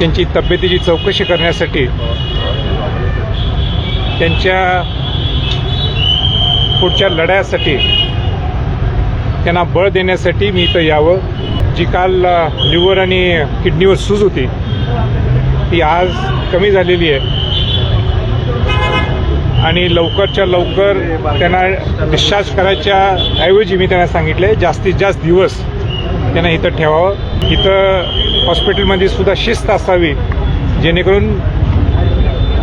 त्यांची तब्येतीची चौकशी करण्यासाठी त्यांच्या पुढच्या लढ्यासाठी त्यांना बळ देण्यासाठी मी इथं यावं. जी काल लिव्हर आणि किडनीवर सूज होती ती आज कमी झालेली आहे. आणि लवकरच्या लवकर त्यांना डिस्चार्ज करायच्या ऐवजी मी त्यांना सांगितले जास्तीत जास्त दिवस त्यांना इथं ठेवावं. इथं हॉस्पिटलमध्ये सुद्धा शिस्त असावी जेणेकरून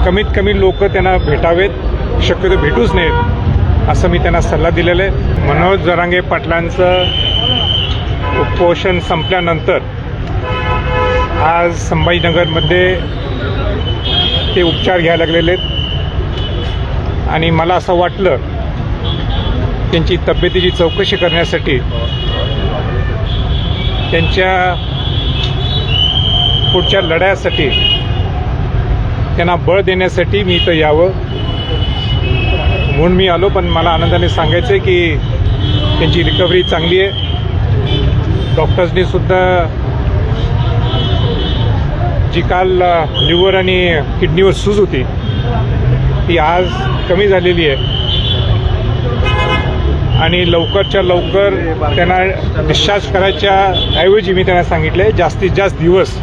कमीत कमी लोक त्यांना भेटावेत शक्यतो भेटूच नयेत असं मी त्यांना सल्ला दिलेला आहे. मनोज जरांगे पाटलांचं उपोषण संपल्यानंतर आज संभाजीनगरमध्ये ते उपचार घ्यायला लागलेले आहेत. आणि मला असं वाटलं त्यांची तब्येतीची चौकशी करण्यासाठी त्यांच्या पुढच्या लढ्यासाठी त्यांना बळ देण्यासाठी मी इथं यावं. म्हणून मी आलो पण मला आनंदाने सांगायचं आहे की त्यांची रिकव्हरी चांगली आहे. डॉक्टर्सनी सुद्धा जी काल लिव्हर आणि किडनीवर सूज होती ती आज कमी झालेली आहे. आणि लवकरच्या लवकर त्यांना डिस्चार्ज करायच्या ऐवजी मी त्यांना सांगितले जास्तीत जास्त दिवस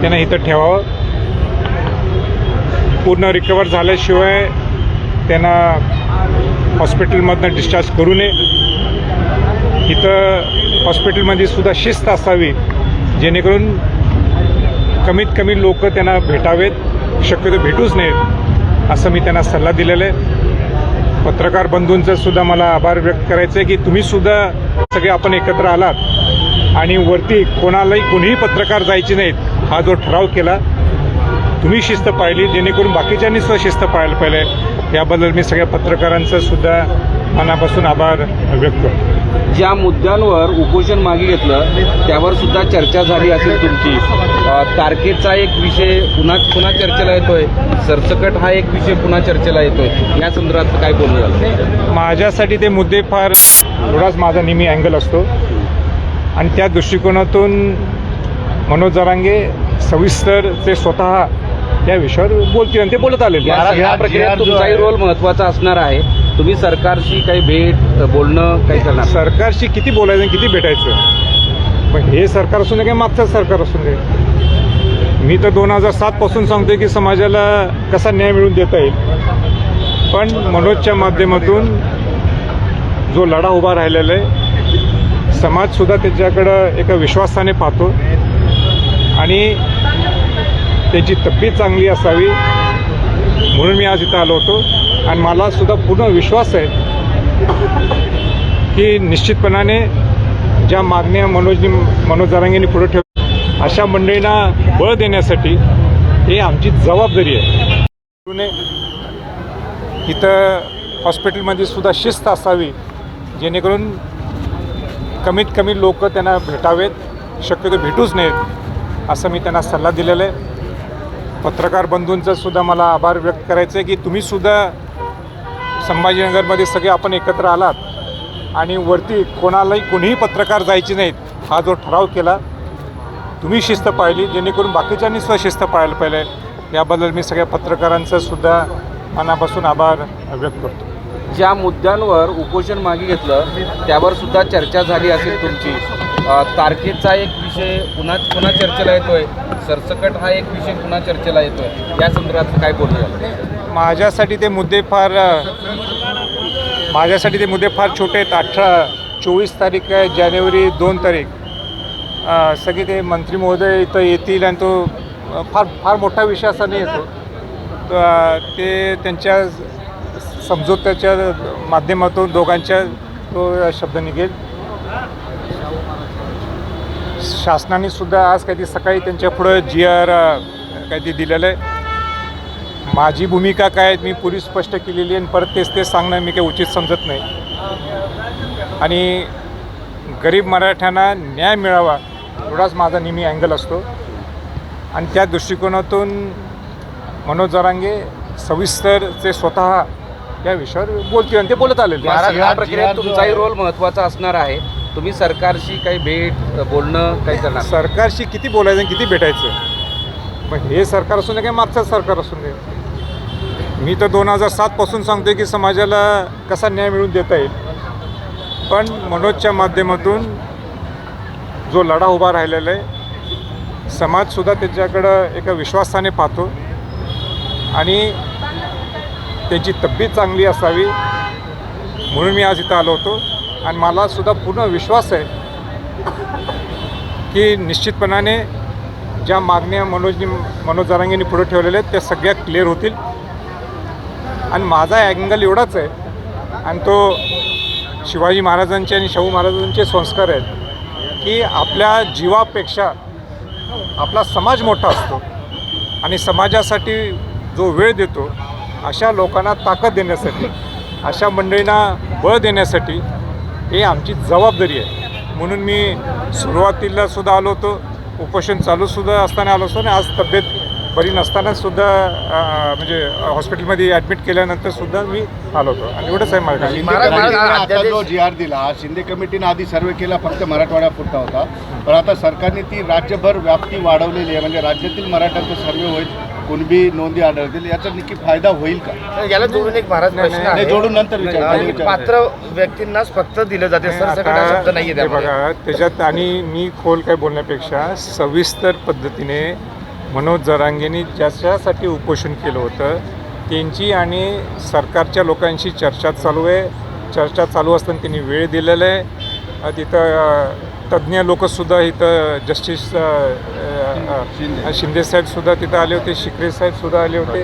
त्यांना इथं ठेवावं. पूर्ण रिकवर झाल्याशिवाय त्यांना हॉस्पिटलमधनं डिस्चार्ज करू नये. इथं हॉस्पिटलमध्ये सुद्धा शिस्त असावी जेणेकरून कमीत कमी लोक त्यांना भेटावेत. शक्यतो भेटूच नयेत असं मी त्यांना सल्ला दिलेला आहे. पत्रकार बंधूंचं सुद्धा मला आभार व्यक्त करायचं आहे की तुम्ही सुद्धा सगळे आपण एकत्र आलात. आणि वरती कोणालाही कोणीही पत्रकार जायचे नाहीत. हा जो ठराव केला तुम्ही शिस्त पाळली जेणेकरून बाकीच्यांनी सुद्धा शिस्त पाळायला पाहिजे याबद्दल मी सगळ्या पत्रकारांचं सुद्धा मनापासून आभार व्यक्त करतो. ज्या मुद्द्यांवर उपोषण मागे घेतलं त्यावर सुद्धा चर्चा झाली असेल तुमची. तारखेचा एक विषय पुन्हा पुन्हा चर्चेला येतोय. सरसकट हा एक विषय पुन्हा चर्चेला येतोय. या संदर्भात काय बोलणं झालं? माझ्यासाठी ते मुद्दे फार एवढाच माझा नेहमी अँगल असतो. आणि त्या दृष्टिकोनातून मनोज जरांगे सविस्तर ते स्वतः या विषयावर बोलतील आणि ते बोलत आलेले या प्रक्रियेत तुमचाही रोल महत्त्वाचा असणार आहे. तुम्ही सरकारशी काही भेट बोलणं काही करणार सरकारशी किती बोलायचं आणि किती भेटायचं? पण हे सरकार असून दे काय मागचं सरकार असून दे मी तर दोन हजार सातपासून सांगतोय की समाजाला कसा न्याय मिळवून देता येईल. पण मनोजच्या माध्यमातून जो लढा उभा राहिलेला आहे समाजसुद्धा त्याच्याकडं एका विश्वासाने पाहतो. आणि त्याची तब्येत चांगली असावी म्हणून मी आज इथं आलो होतो. आणि मला सुद्धा पूर्ण विश्वास आहे की निश्चितपणाने ज्या मागण्या मनोजनी मनोज जरांगेंनी पुढे ठेव अशा मंडळींना बळ देण्यासाठी हे आमची जबाबदारी आहे. इथं हॉस्पिटलमध्ये सुद्धा शिस्त असावी जेणेकरून कमीत कमी लोक त्यांना भेटावेत. शक्यतो भेटूच नयेत. असं मी त्यांना सल्ला दिलेला आहे. पत्रकार बंधूंचं सुद्धा मला आभार व्यक्त करायचं आहे की तुम्ही सुद्धा संभाजीनगरमध्ये सगळे आपण एकत्र आलात आणि वरती कोणालाही कोणीही पत्रकार जायचे नाहीत हा जो ठराव केला तुम्ही शिस्त पाळली जेणेकरून बाकीच्यांनी सुद्धा शिस्त पाळायला पाहिजे. याबद्दल मी सगळ्या पत्रकारांचा सुद्धा मनापासून आभार व्यक्त करतो. ज्या मुद्द्यांवर उपोषण मागे घेतलं त्यावर सुद्धा चर्चा झाली असेल तुमची. तारखेचा एक विषय पुन्हा पुन्हा चर्चेला येतोय. सरसकट हा एक विषय पुन्हा चर्चेला येतोय. या संदर्भात काय बोलतो माझ्यासाठी ते मुद्दे फार माझ्यासाठी ते मुद्दे फार छोटे आहेत. अठरा चोवीस तारीख आहे जानेवारी दोन तारीख. सगळे ते मंत्री महोदय इथं येतील आणि तो फार फार मोठा विषय असा नाही येतो. ते त्यांच्या समजोत्याच्या माध्यमातून दोघांच्या तो शब्द निघेल. शासनाने सुद्धा आज काही सकाळी त्यांच्या पुढं जी आर काही ते दिलेलं आहे. माझी भूमिका काय आहे मी पूर्वी स्पष्ट केलेली आहे आणि परत तेच तेच सांगणं मी काही उचित समजत नाही. आणि गरीब मराठ्यांना न्याय मिळावा एवढाच माझा नेहमी अँगल असतो. आणि त्या दृष्टिकोनातून मनोज जरांगे सविस्तर ते स्वतः या विषयावर बोलतील आणि ते बोलत आलेले तुमचाही रोल महत्त्वाचा असणार आहे. तुम्ही सरकारशी काही भेट बोलणं काही करणार सरकारशी किती बोलायचं आणि किती भेटायचं? मग हे सरकार असून दे काय मागचं सरकार असून दे? मी तर दोन हजार सातपासून सांगतोय की समाजाला कसा न्याय मिळवून देता येईल. पण मनोजच्या माध्यमातून जो लढा उभा राहिलेला आहे समाजसुद्धा त्याच्याकडं एका विश्वासाने पाहतो. आणि त्यांची तब्येत चांगली असावी म्हणून मी आज इथं आलो होतो. आणि मलासुद्धा पूर्ण विश्वास आहे की निश्चितपणाने ज्या मागण्या मनोजनी मनोज जरांगेंनी पुढे ठेवलेल्या आहेत त्या सगळ्या क्लिअर होतील. आणि माझा अँगल एवढाच आहे आणि तो शिवाजी महाराजांचे आणि शाहू महाराजांचे संस्कार आहेत की आपल्या जीवापेक्षा आपला समाज मोठा असतो आणि समाजासाठी जो वेळ देतो अशा लोकांना ताकद देण्यासाठी अशा मंडळींना बळ देण्यासाठी हे आमची जबाबदारी आहे. म्हणून मी सुरुवातीला सुद्धा आलो होतो. उपोषण चालू सुद्धा असताना आलो असतो आणि आज तब्येत बरी नसताना सुद्धा अं, म्हणजे हॉस्पिटलमध्ये ॲडमिट केल्यानंतर सुद्धा मी आलो होतो. आणि एवढंच आहे माझ्या शिंदे महाराज- महाराज, कमिटीने आता अध्यादेश- जो जी आर दिला शिंदे कमिटीने आधी सर्वे केला फक्त मराठवाड्यापुरता होता. पण आता सरकारने ती राज्यभर व्याप्ती वाढवलेली आहे. म्हणजे राज्यातील मराठ्यांचा सर्वे होईल. कुणबी नोंदी आढळतील याचा नक्की फायदा होईल का? याला जोडून एक महाराज प्रश्न नाही, नाही, आहे जोडून नंतर विचार आणि विचार. पात्र व्यक्तींनाच फक्त दिलं जाते सरसकट शब्द नाहीये हे त्यामध्ये. बघा त्याच्यात आणि मी खोल काय बोलण्यापेक्षा सविस्तर पद्धतीने मनोज जरांगेंनी ज्याच्यासाठी उपोषण केलं होतं त्यांची आणि सरकारच्या लोकांशी चर्चा चालू आहे. चर्चा चालू असताना त्यांनी वेळ दिलेला आहे. अ, तिथं अ, तज्ज्ञ लोकसुद्धा इथं जस्टिस अ, अ, शिंदे. शिंदे साहेबसुद्धा तिथं आले होते शिकरे साहेबसुद्धा आले होते.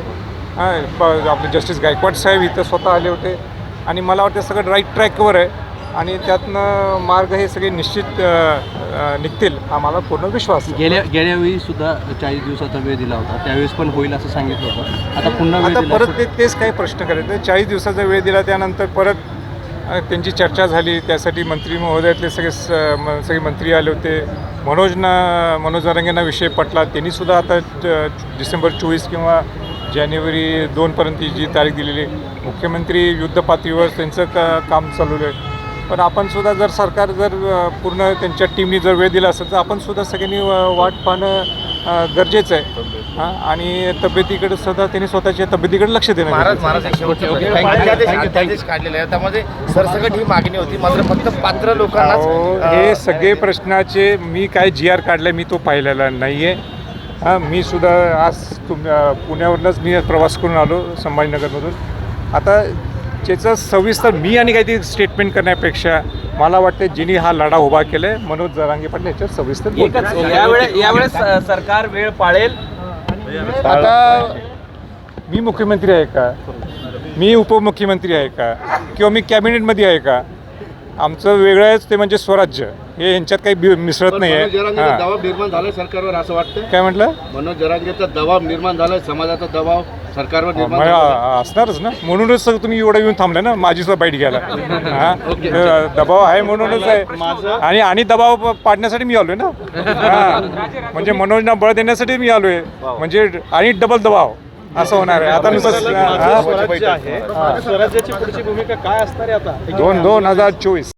हां आपले जस्टिस गायकवाड साहेब इथं स्वतः आले होते. आणि मला वाटतं सगळं राईट ट्रॅकवर आहे. आणि त्यातनं मार्ग हे सगळे निश्चित निघतील हा मला पूर्ण विश्वास आहे. गेल्या गेल्या वेळी सुद्धा चाळीस दिवसाचा वेळ दिला होता. त्यावेळेस पण होईल असं सांगितलं होतं. आता पुन्हा आता परत ते तेच काही प्रश्न करायचे चाळीस दिवसाचा वेळ दिला त्यानंतर परत त्यांची चर्चा झाली. त्यासाठी मंत्री महोदयातले सगळे स म- सगळे मंत्री आले होते. मनोजना मनोज अरंगेंना विषय पटला त्यांनीसुद्धा आता डिसेंबर चोवीस किंवा जानेवारी दोनपर्यंत जी तारीख दिलेली आहे. मुख्यमंत्री युद्धपातळीवर त्यांचं का काम चालू आहे पण आपण सुद्धा जर सरकार जर पूर्ण त्यांच्या टीमनी जर वेळ दिला असेल तर आपण सुद्धा सगळ्यांनी वाट पाहणं गरजेचं आहे. हां आणि तब्येतीकडे सुद्धा त्यांनी स्वतःच्या तब्येतीकडे लक्ष देणं महाराज गरजेचं आहे. महाराज एक शेवटचा प्रश्न. अध्यादेश अध्यादेश काढलेला आहे. त्यामध्ये सरसकट ही मागणी होती. मात्र फक्त पात्र अहो, लोकांना हे सगळे प्रश्नाचे मी काय जी आर काढले मी तो पाहिलेला नाही आहे हां मी सुद्धा आज तुम अ, पुण्यावरूनच मी प्रवास करून आलो संभाजीनगरमधून. आता त्याचं सविस्तर मी आणि काहीतरी स्टेटमेंट करण्यापेक्षा मला वाटतं जिनी हा लढा उभा केला आहे मनोज जरांगे पाटील याच्यात सविस्तर. एकच यावेळेस यावेळेस सरकार वेळ पाळेल. आता मी मुख्यमंत्री आहे का? मी उपमुख्यमंत्री आहे का? किंवा मी कॅबिनेटमध्ये आहे का? आमचं वेगळं आहे ते म्हणजे स्वराज्य. हे यांच्यात काही मिसळत नाही दबाव निर्माण झालाय सरकारवर असं वाटतं काय म्हटलं? मनोज जरांगेचा दबाव निर्माण झालाय समाजाचा दबाव सरकारवर निर्माण. असणारच ना. म्हणूनच तुम्ही एवढं येऊन थांबले ना माझी सुद्धा बाईट घ्यायला. हा? तर दबाव आहे म्हणूनच आहे. आणि आणि दबाव प- पाडण्यासाठी मी आलोय ना. हा. म्हणजे मनोजना बळ देण्यासाठी मी आलोय. म्हणजे आणि डबल दबाव. असं होणार आहे. आता नुसतं स्वराज्याची पुढची भूमिका काय असणार आहे आता? दोन दोन हजार चोवीस.